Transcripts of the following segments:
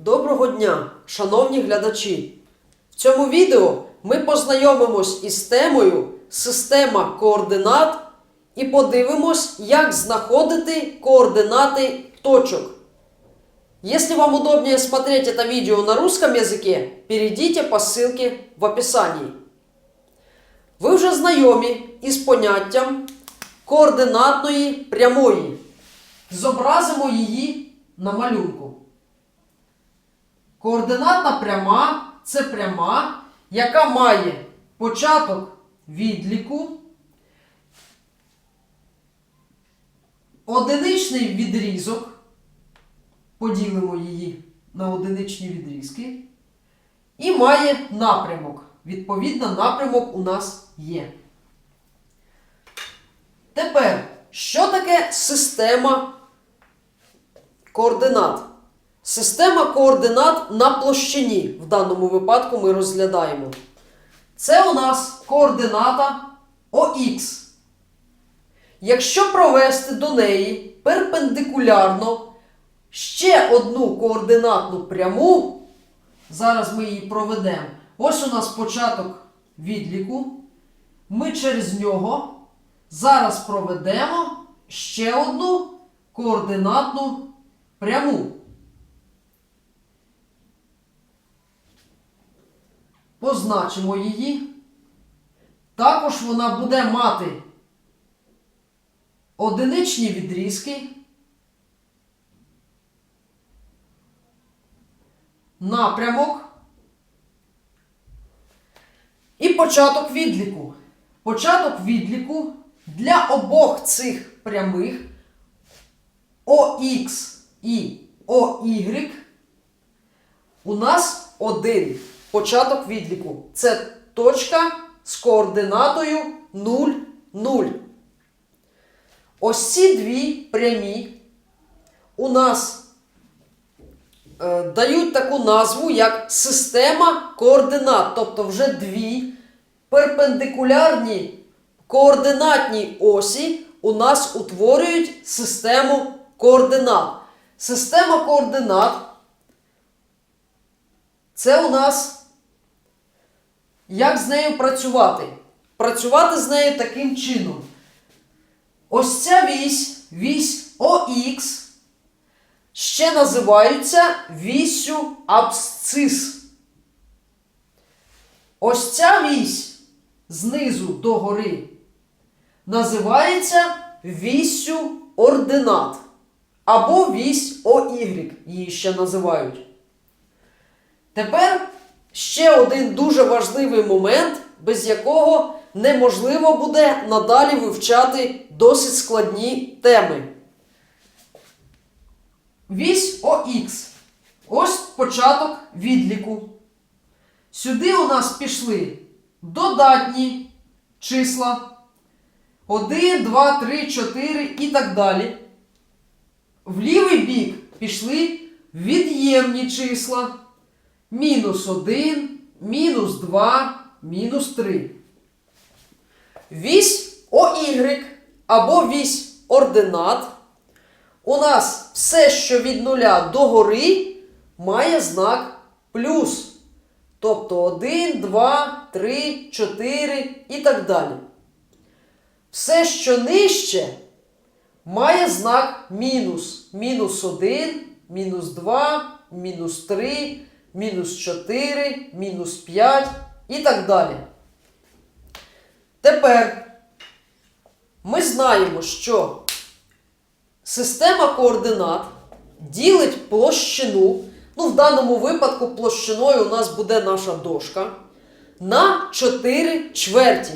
Доброго дня, шановні глядачі! В цьому відео ми познайомимось із темою Система координат і подивимось, як знаходити координати точок. Если вам удобнее смотреть это видео на русском языке, перейдите по ссылке в описании. Ви вже знайомі із поняттям координатної прямої. Зобразимо її на малюнку. Координатна пряма це пряма, яка має початок відліку, одиничний відрізок. Поділимо її на одиничні відрізки. І має напрямок. Відповідно, напрямок у нас є. Тепер, що таке система координат? Система координат на площині в даному випадку ми розглядаємо. Це у нас координата ОХ. Якщо провести до неї перпендикулярно ще одну координатну пряму, зараз ми її проведемо. Ось у нас початок відліку. Ми через нього зараз проведемо ще одну координатну пряму. Позначимо її. Також вона буде мати одиничні відрізки, напрямок і початок відліку. Початок відліку для обох цих прямих ОХ і ОY у нас один початок відліку. Це точка з координатою 0, 0. Ось ці дві прямі у нас е, дають таку назву, як система координат. Тобто вже дві перпендикулярні координатні осі у нас утворюють систему координат. Система координат це у нас як з нею працювати? Працювати з нею таким чином. Ось ця вісь, вісь ОХ, ще називаються вісю абсцис. Ось ця вісь знизу до гори називається віссю ординат. Або вісь ОY її ще називають. Тепер ще один дуже важливий момент, без якого неможливо буде надалі вивчати досить складні теми. Вісь ОХ. Ось початок відліку. Сюди у нас пішли додатні числа. 1, 2, 3, 4 і так далі. В лівий бік пішли від'ємні числа. Мінус 1, мінус 2, мінус 3. Вісь ОY або вісь ординат. У нас все, що від нуля до гори, має знак плюс. Тобто 1, 2, 3, 4 і так далі. Все, що нижче, має знак мінус. Мінус 1, мінус 2, мінус 3, мінус 4, мінус 5 і так далі. Тепер ми знаємо, що система координат ділить площину, ну, в даному випадку площиною у нас буде наша дошка, на 4 чверті.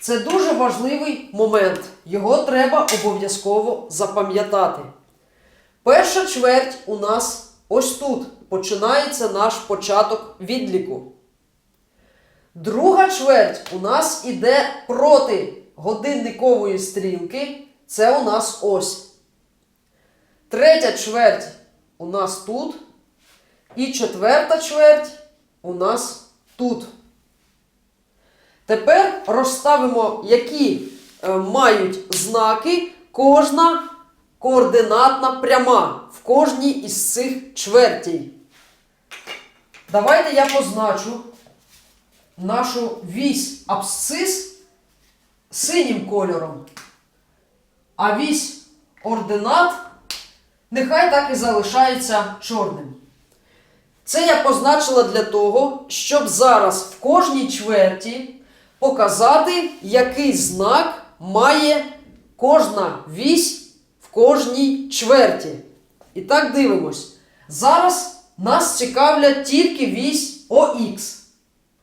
Це дуже важливий момент. Його треба обов'язково запам'ятати. Перша чверть у нас ось тут починається наш початок відліку. Друга чверть у нас іде проти годинникової стрілки. Це у нас ось. Третя чверть у нас тут. І четверта чверть у нас тут. Тепер розставимо, які е, мають знаки кожна координатна пряма в кожній із цих чвертей. Давайте я позначу нашу вісь абсцис синім кольором. А вісь ординат нехай так і залишається чорним. Це я позначила для того, щоб зараз в кожній чверті показати, який знак має кожна вісь в кожній чверті. І так дивимось. Зараз нас цікавлять тільки вісь ОХ.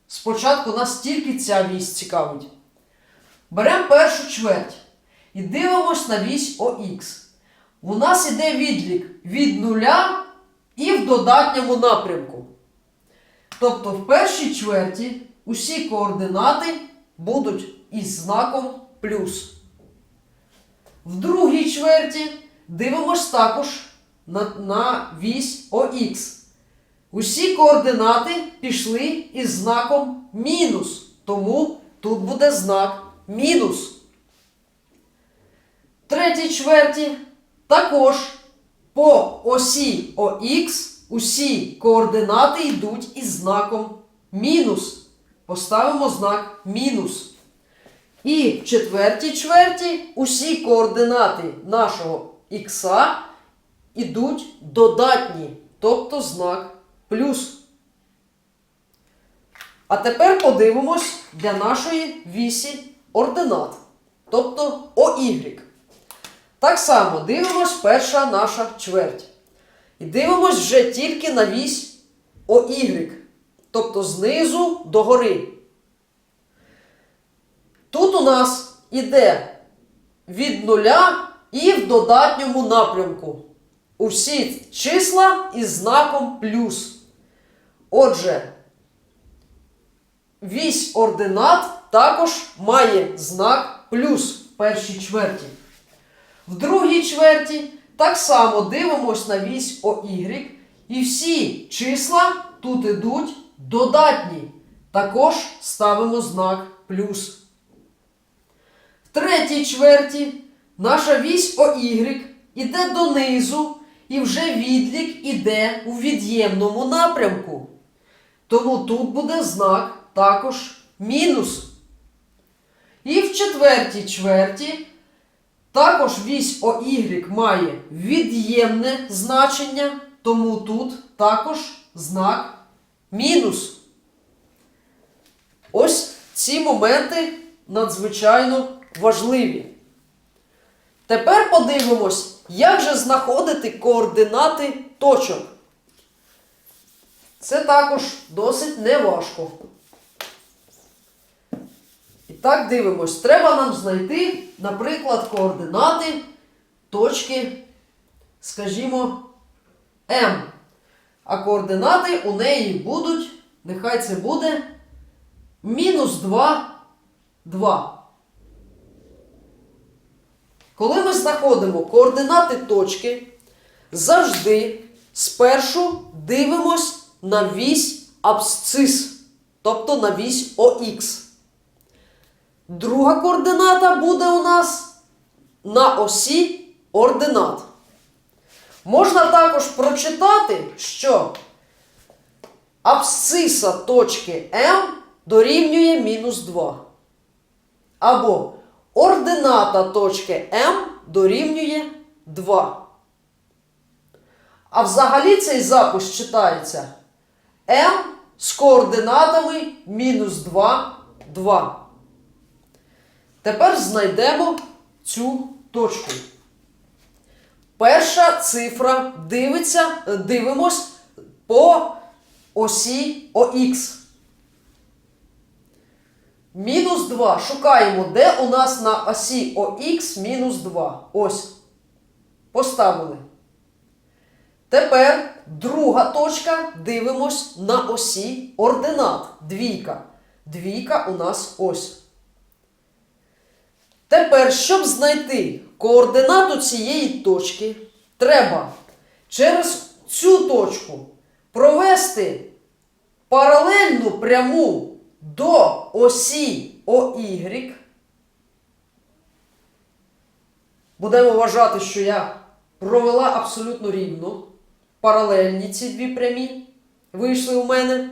Спочатку нас тільки ця вісь цікавить. Беремо першу чверть і дивимось на вісь ОХ. У нас іде відлік від нуля і в додатньому напрямку. Тобто в першій чверті усі координати будуть із знаком плюс. В другій чверті дивимось також на, на вісь ОХ. Усі координати пішли із знаком мінус, тому тут буде знак мінус. Третій чверті також по осі ОХ усі координати йдуть із знаком мінус. Поставимо знак мінус. І в четвертій чверті усі координати нашого х йдуть додатні, тобто знак плюс. А тепер подивимось для нашої вісі ординат, тобто ОY. Так само дивимось перша наша чверть. І дивимось вже тільки на вісь ОY, тобто знизу до гори. Тут у нас іде від нуля і в додатньому напрямку. Усі числа із знаком плюс. Отже, вісь ординат також має знак плюс в першій чверті. В другій чверті так само дивимось на вісь ОY, і всі числа тут ідуть додатні. Також ставимо знак плюс. В третій чверті наша вісь ОY іде донизу, і вже відлік іде у від'ємному напрямку. Тому тут буде знак також мінус. І в четвертій чверті також вісь ОY має від'ємне значення, тому тут також знак мінус. Ось ці моменти надзвичайно важливі. Тепер подивимось, як же знаходити координати точок. Це також досить неважко. І так дивимось. Треба нам знайти, наприклад, координати точки, скажімо, М. А координати у неї будуть, нехай це буде мінус 2, 2. Коли ми знаходимо координати точки, завжди спершу дивимось на вісь абсцис, тобто на вісь ОХ. Друга координата буде у нас на осі ординат. Можна також прочитати, що абсциса точки М дорівнює мінус 2. Або ордината точки М дорівнює 2. А взагалі цей запис читається М з координатами мінус 2, 2. Тепер знайдемо цю точку. Перша цифра дивиться, дивимось по осі ОХ. Мінус 2. Шукаємо, де у нас на осі ОХ мінус 2. Ось. Поставили. Тепер друга точка. Дивимось на осі ординат. Двійка. Двійка у нас ось. Тепер, щоб знайти координату цієї точки, треба через цю точку провести паралельну пряму до осі ОY. Будемо вважати, що я провела абсолютно рівно. Паралельні ці дві прямі вийшли у мене.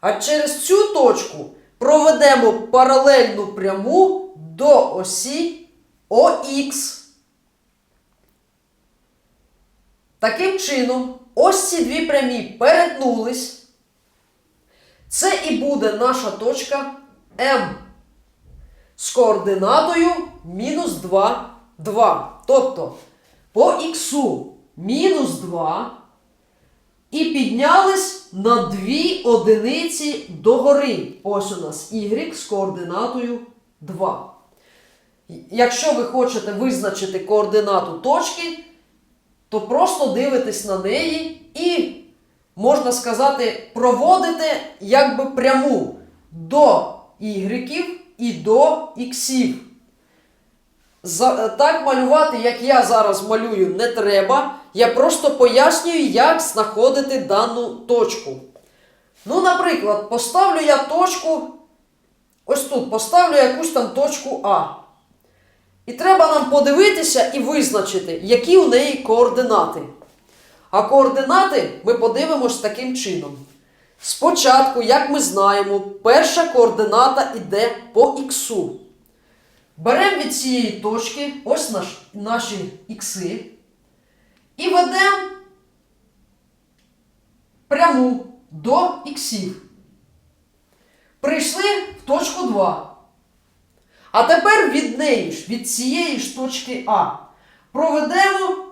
А через цю точку проведемо паралельну пряму до осі ОХ. Таким чином, ось ці дві прямі перетнулись. Це і буде наша точка М з координатою мінус 2, 2. Тобто по х мінус 2 і піднялись на 2 одиниці догори. Ось у нас y з координатою 2. Якщо ви хочете визначити координату точки, то просто дивитесь на неї і, можна сказати, проводите якби пряму до y і до іксів. За, так малювати, як я зараз малюю, не треба. Я просто пояснюю, як знаходити дану точку. Ну, наприклад, поставлю я точку. Ось тут поставлю якусь там точку А. І треба нам подивитися і визначити, які у неї координати. А координати ми подивимось таким чином. Спочатку, як ми знаємо, перша координата йде по х. Беремо від цієї точки ось наш, наші ікси і ведемо пряму до іксів. Прийшли в точку 2. А тепер від неї ж, від цієї ж точки А, проведемо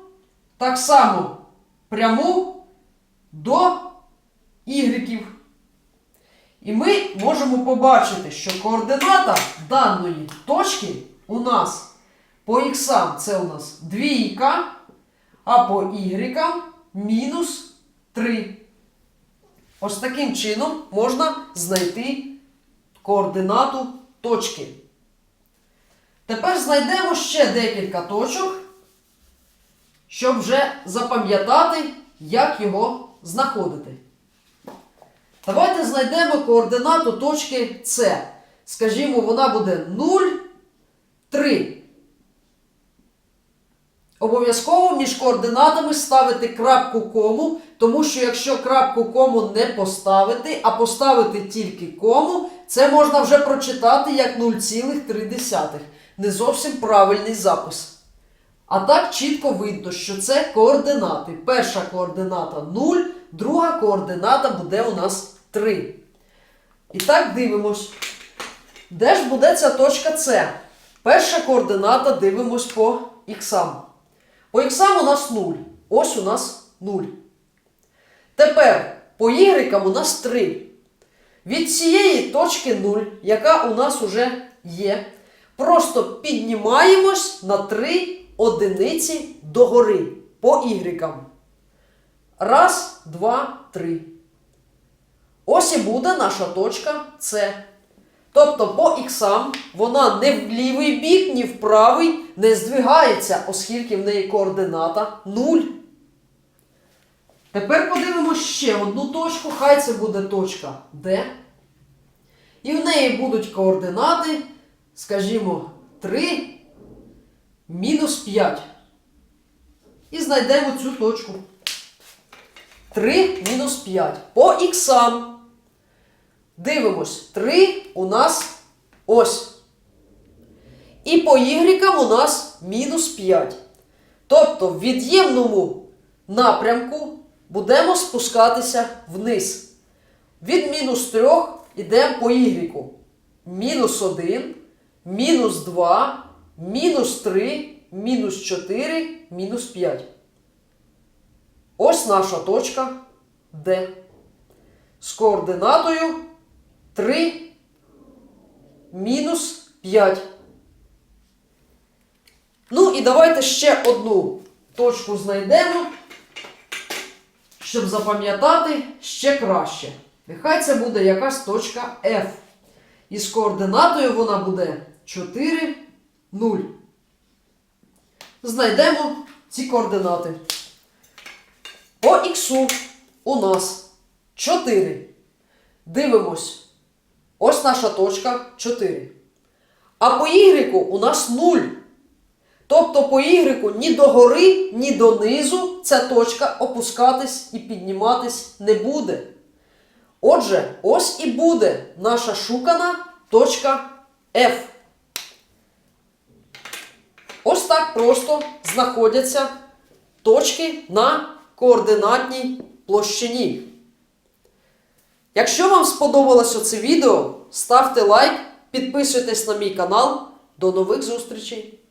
так само пряму до ігреків. І ми можемо побачити, що координата даної точки у нас по х це у нас двійка, а по y мінус 3. Ось таким чином можна знайти координату точки. Тепер знайдемо ще декілька точок, щоб вже запам'ятати, як його знаходити. Давайте знайдемо координату точки С. Скажімо, вона буде 0, 3. Обов'язково між координатами ставити крапку кому, тому що якщо крапку кому не поставити, а поставити тільки кому, це можна вже прочитати як 0,3. Не зовсім правильний запис. А так чітко видно, що це координати. Перша координата 0, друга координата буде у нас 3. І так дивимось. Де ж буде ця точка С? Перша координата дивимось по х. По х у нас 0. Ось у нас 0. Тепер по y у нас 3. Від цієї точки 0, яка у нас уже є, просто піднімаємось на 3 одиниці догори по y. Раз, два, три. Ось і буде наша точка С. Тобто по іксам вона не в лівий бік, ні в правий не здвигається, оскільки в неї координата 0. Тепер подивимося ще одну точку, хай це буде точка Д. І в неї будуть координати, скажімо, 3, мінус 5. І знайдемо цю точку. 3 мінус 5. По іксам. Дивимось, 3 у нас ось. І по y у нас мінус 5. Тобто в від'ємному напрямку будемо спускатися вниз. Від мінус 3 йдемо по y. Мінус 1, мінус 2, мінус 3, мінус 4, мінус 5. Ось наша точка D. З координатою 3 мінус 5. Ну і давайте ще одну точку знайдемо, щоб запам'ятати ще краще. Нехай це буде якась точка F. І з координатою вона буде 4, 0. Знайдемо ці координати. По х у нас 4. Дивимось. Ось наша точка 4. А по y у нас 0. Тобто по Y ні до гори, ні донизу ця точка опускатись і підніматись не буде. Отже, ось і буде наша шукана точка F. Ось так просто знаходяться точки на координатній площині. Якщо вам сподобалося це відео, ставте лайк, підписуйтесь на мій канал. До нових зустрічей!